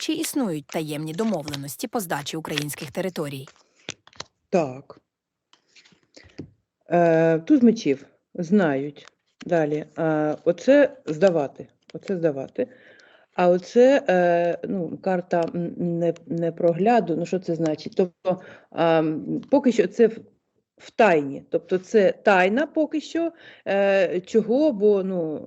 Чи існують таємні домовленості по здачі українських територій? Так. Е, туз мечів знають. Далі. Е, оце здавати. Оце здавати. А оце е, ну, карта м, не, непрогляду. Ну, що це значить? Тобто, е, поки що це в, тайні. Тобто, це тайна поки що. Е, чого? Бо ну,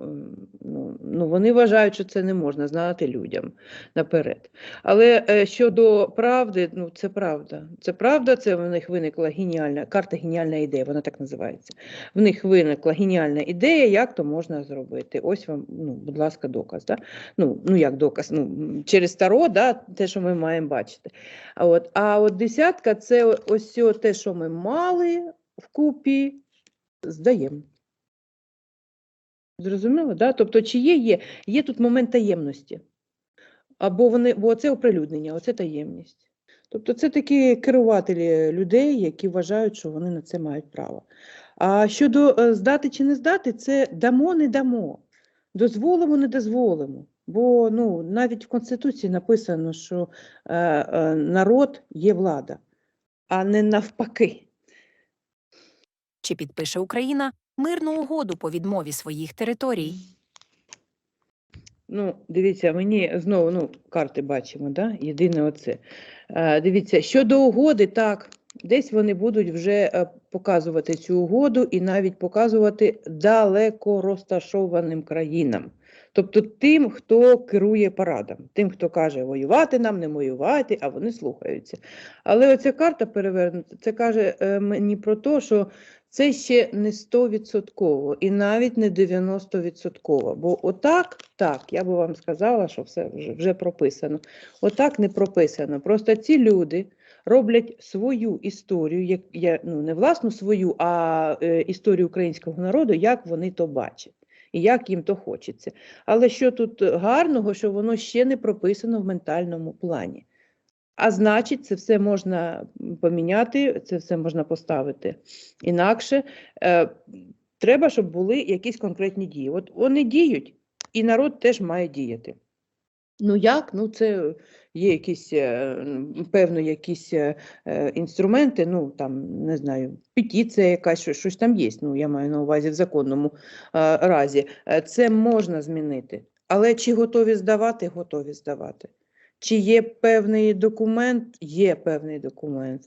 ну, ну, вони вважають, що це не можна знати людям наперед. Але е, щодо правди, ну це правда. Це правда, це в них виникла геніальна карта геніальна ідея, вона так називається. В них виникла геніальна ідея, як то можна зробити. Ось вам, ну, будь ласка, доказ. Да? Ну, ну як доказ? Ну, через таро, да, те, що ми маємо бачити. А от, а от десятка це ось те, що ми мали вкупі, здаємо. Зрозуміло, да? Тобто, чи є, є, є тут момент таємності. Або вони, бо це оприлюднення, оце таємність. Тобто це такі керувателі людей, які вважають, що вони на це мають право. А щодо е, здати чи не здати, це дамо, не дамо, дозволимо, не дозволимо. Бо ну, навіть в Конституції написано, що е, е, народ є влада, а не навпаки. Чи підпише Україна мирну угоду по відмові своїх територій? Ну, дивіться, мені знову ну, карти бачимо, да? єдине оце. Е, дивіться, щодо угоди, так, десь вони будуть вже е, показувати цю угоду і навіть показувати далеко розташованим країнам. Тобто тим, хто керує парадом, тим, хто каже воювати нам, не воювати, а вони слухаються. Але оця карта перевернута, це каже е, мені про те, що це ще не 100% і навіть не 90%. Бо отак, так, я би вам сказала, що все вже, вже прописано. Отак не прописано. Просто ці люди роблять свою історію, як, я, ну, не власну свою, а е, історію українського народу, як вони то бачать. І як їм то хочеться. Але що тут гарного, що воно ще не прописано в ментальному плані. А значить, це все можна поміняти, це все можна поставити інакше. Е, треба, щоб були якісь конкретні дії. От вони діють, і народ теж має діяти. Ну як? Ну, це є якісь, е, певно, якісь е, е, інструменти, ну там, не знаю, петиція якась, що- щось там є. Ну, я маю на увазі в законному е, разі. Е, Це можна змінити. Але чи готові здавати? Готові здавати. Чи є певний документ? Є певний документ.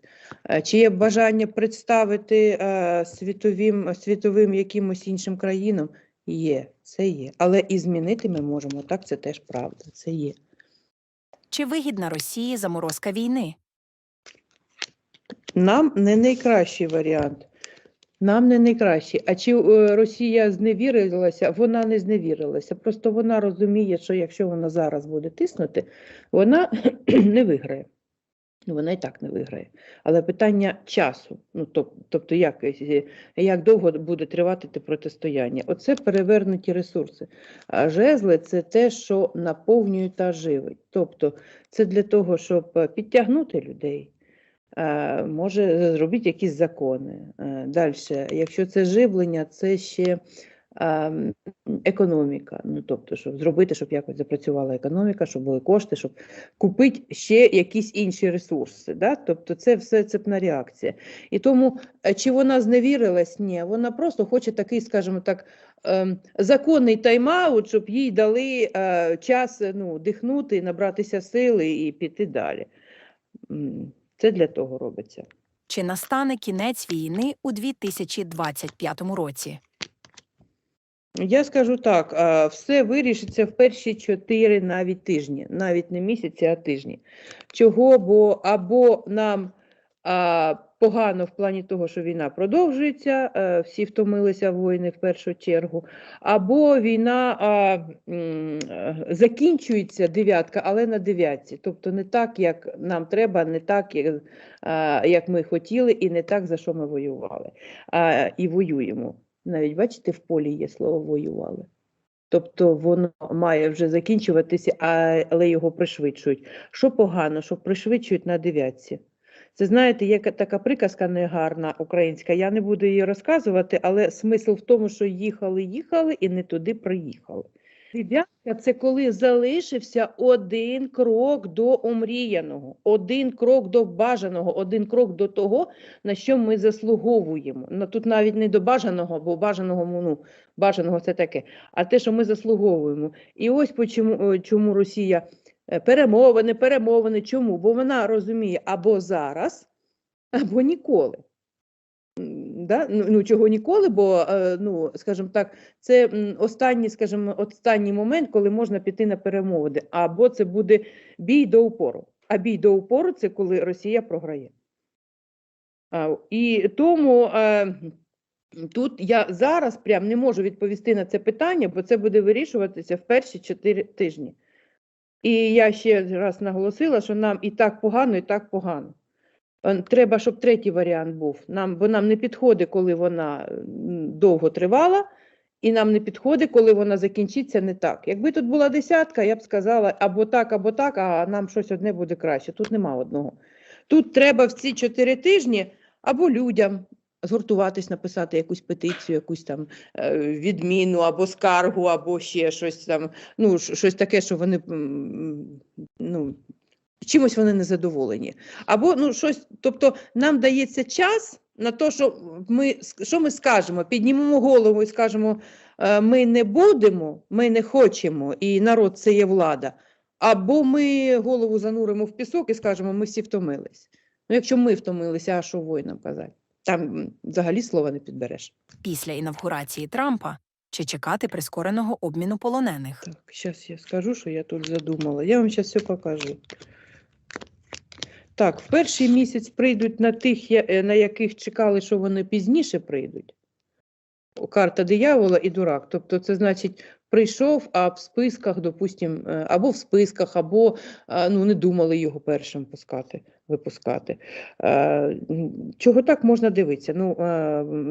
Е, Чи є бажання представити е, світовим, світовим якимось іншим країнам? Є, це є. Але і змінити ми можемо, так, це теж правда, це є. Чи вигідна Росії заморозка війни? Нам не найкращий варіант. Нам не найкращий. А чи е, Росія зневірилася? Вона не зневірилася. Просто вона розуміє, що якщо вона зараз буде тиснути, вона не виграє. Вона і так не виграє. Але питання часу, ну тобто, як, е, як довго буде тривати те протистояння? Оце перевернуті ресурси. А жезли це те, що наповнює та живить. Тобто, це для того, щоб е, підтягнути людей. Е, Може зробити якісь закони. Далі, якщо це живлення, це ще ем, економіка. Ну, тобто, щоб зробити, щоб якось запрацювала економіка, щоб були кошти, щоб купити ще якісь інші ресурси. Да? Тобто це все цепна реакція. І тому, е, чи вона зневірилась? Ні, вона просто хоче такий, скажімо так, законний тайм-аут, щоб їй дали е, час е, ну, дихнути, набратися сили і піти далі. Це для того робиться. Чи настане кінець війни у 2025 році? Я скажу так, все вирішиться в перші чотири навіть тижні, навіть не місяці, а тижні. Чого? Бо або нам погано в плані того, що війна продовжується, е, всі втомилися воїни в першу чергу, або війна а, е, закінчується дев'ятка, але на дев'ятці. Тобто не так, як нам треба, не так, як, а, як ми хотіли, і не так, за що ми воювали. А, і воюємо. Навіть бачите, в полі є слово воювали. Тобто воно має вже закінчуватися, але його пришвидшують. Що погано, що пришвидшують на дев'ятці. Це знаєте, є така приказка негарна українська. Я не буду її розказувати, але смисл в тому, що їхали, їхали і не туди приїхали. Дев'ятка це коли залишився один крок до омріяного, один крок до бажаного, один крок до того, на що ми заслуговуємо. Ну, тут навіть не до бажаного, бо бажаного, ну, бажаного це таке, а те, що ми заслуговуємо. І ось чому, е, чому Росія перемовини, перемовини. Чому? Бо вона розуміє або зараз, або ніколи. Да? Ну, ну, чого ніколи, бо, е, ну, скажімо так, це останній, скажімо, останній момент, коли можна піти на перемовини, або це буде бій до упору. А бій до упору це коли Росія програє. І тому е, тут я зараз прям не можу відповісти на це питання, бо це буде вирішуватися в перші чотири тижні. І я ще раз наголосила, що нам і так погано, і так погано. Е, Треба, щоб третій варіант був. Нам, бо нам не підходить, коли вона довго тривала, і нам не підходить, коли вона закінчиться не так. Якби тут була десятка, я б сказала або так, або так, а нам щось одне буде краще. Тут нема одного. Тут треба в ці чотири тижні або людям згуртуватись, написати якусь петицію, якусь там е, відміну, або скаргу, або ще щось там, ну, щось таке, що вони ну, чимось вони незадоволені. Або ну, щось, тобто нам дається час на те, що ми, що ми скажемо, піднімемо голову і скажемо, е, ми не будемо, ми не хочемо, і народ це є влада. Або ми голову зануримо в пісок і скажемо, ми всі втомились. Ну, якщо ми втомилися, а що воїнам казати? Там взагалі слова не підбереш. Після інавгурації Трампа чи чекати прискореного обміну полонених. Так, зараз я скажу, що я тут задумала. Я вам зараз все покажу. Так, в перший місяць прийдуть на тих, е, на яких чекали, що вони пізніше прийдуть. Карта диявола і дурак. Тобто, це значить, прийшов, а в списках, допустим, е, або в списках, або е, ну, не думали його першим пускати, випускати. Е, Чого так можна дивитися? Ну,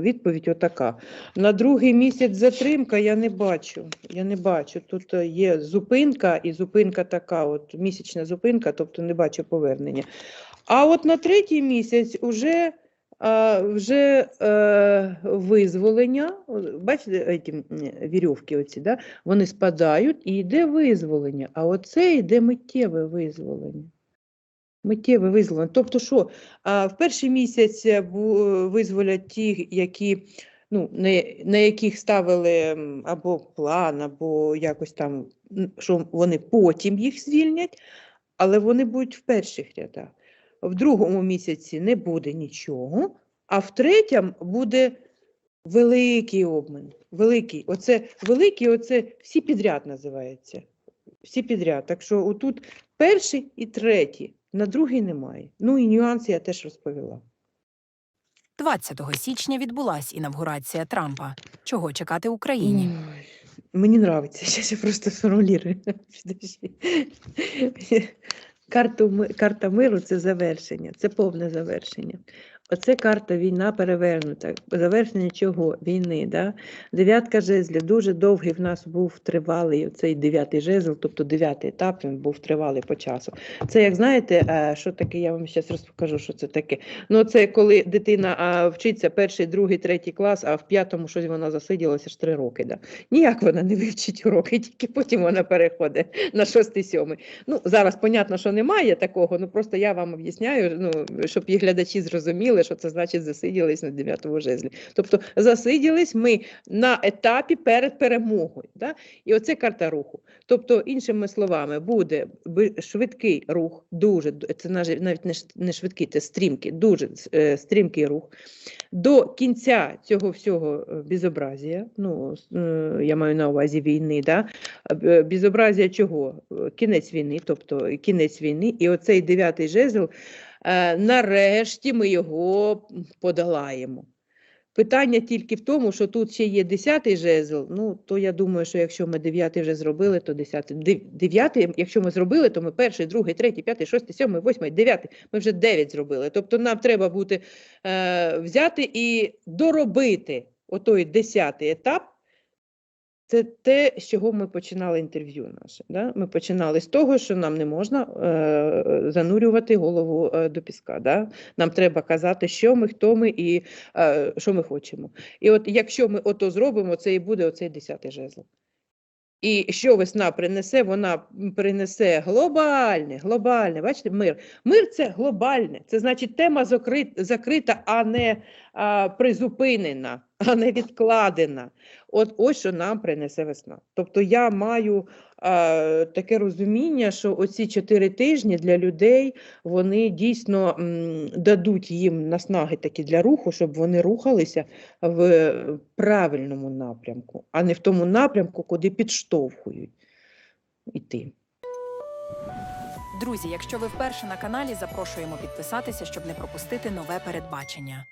відповідь отака. На другий місяць затримка я не бачу. Я не бачу. Тут є зупинка, і зупинка така, от місячна зупинка, тобто не бачу повернення. А от на третій місяць уже, вже е, визволення. Бачите, ці, вірьовки оці, да? вони спадають і йде визволення. А оце йде миттєве визволення. Миттєве визволення. Тобто, що в перший місяць е, визволять ті, які ну, на яких ставили або план, або якось там, що вони потім їх звільнять, але вони будуть в перших рядах. В другому місяці не буде нічого, а в третьому буде великий обмін. Великий. Оце великий, оце всі підряд називається. Всі підряд. Так що отут перший і третій, на другий немає. Ну і нюанси я теж розповіла. 20 січня відбулась інавгурація Трампа. Чого чекати Україні? Ой, Мені нравится. Сейчас я просто сформулирую. Карту, карта миру це завершення, це повне завершення. Оце карта війна перевернута. Завершення чого? Війни. Да? Дев'ятка жезлів. Дуже довгий в нас був тривалий цей дев'ятий жезл, тобто дев'ятий етап, він був тривалий по часу. Це як знаєте, е, що таке, я вам зараз розкажу, що це таке. Ну, це коли дитина вчиться перший, другий, третій клас, а в п'ятому щось вона засиділася ж три роки. Да? Ніяк вона не вивчить уроки, тільки потім вона переходить на шостий, сьомий. Ну, зараз, понятно, що немає такого, ну просто я вам об'ясняю, ну, щоб і глядачі зрозуміли, що це значить засиділись на дев'ятому жезлі. Тобто засиділись ми на етапі перед перемогою. Да? І оце карта руху. Тобто, іншими словами, буде швидкий рух, дуже це навіть не швидкий, це стрімкий, дуже е, стрімкий рух. До кінця цього всього е, безобразія, ну е, я маю на увазі війни, да? Безобразія чого? Кінець війни, тобто кінець війни, і оцей дев'ятий жезл, нарешті ми його подолаємо. Питання тільки в тому, що тут ще є десятий жезл. Ну, то я думаю, що якщо ми дев'ятий вже зробили, то десятий. Дев- Дев'ятий, якщо ми зробили, то ми перший, другий, третій, п'ятий, шостий, сьомий, восьмий, дев'ятий. Ми вже дев'ять зробили. Тобто нам треба буде е, взяти і доробити отой десятий етап. Це те, з чого ми починали інтерв'ю наше. Да? Ми починали з того, що нам не можна е, занурювати голову е, до піска. Да? Нам треба казати, що ми, хто ми і е, що ми хочемо. І от якщо ми ото зробимо, це і буде оцей десятий жезл. І що весна принесе? Вона принесе глобальне, глобальне, бачите, мир. Мир це глобальне, це значить тема закрита, а не а, призупинена, а не відкладена. От ось що нам принесе весна. Тобто я маю таке розуміння, що оці чотири тижні для людей вони дійсно дадуть їм наснаги такі для руху, щоб вони рухалися в е, правильному напрямку, а не в тому напрямку, куди підштовхують іти. Друзі, якщо ви вперше на каналі, запрошуємо підписатися, щоб не пропустити нове передбачення.